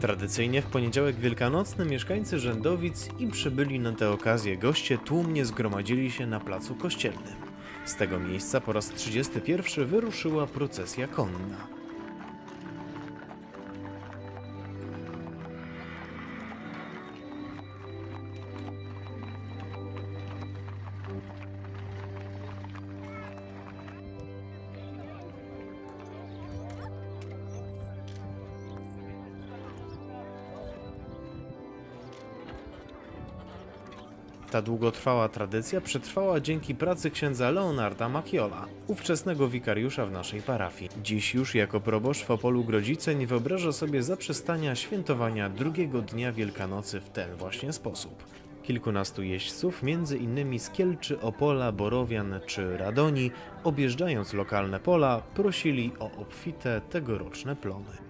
Tradycyjnie w poniedziałek wielkanocny mieszkańcy Rzędowic i przybyli na tę okazję goście tłumnie zgromadzili się na placu kościelnym. Z tego miejsca po raz 31 wyruszyła procesja konna. Ta długotrwała tradycja przetrwała dzięki pracy księdza Leonarda Makiola, ówczesnego wikariusza w naszej parafii. Dziś już jako proboszcz w Opolu Grodzice nie wyobraża sobie zaprzestania świętowania drugiego dnia Wielkanocy w ten właśnie sposób. Kilkunastu jeźdźców, między innymi z Kielczy, Opola, Borowian czy Radoni, objeżdżając lokalne pola, prosili o obfite tegoroczne plony.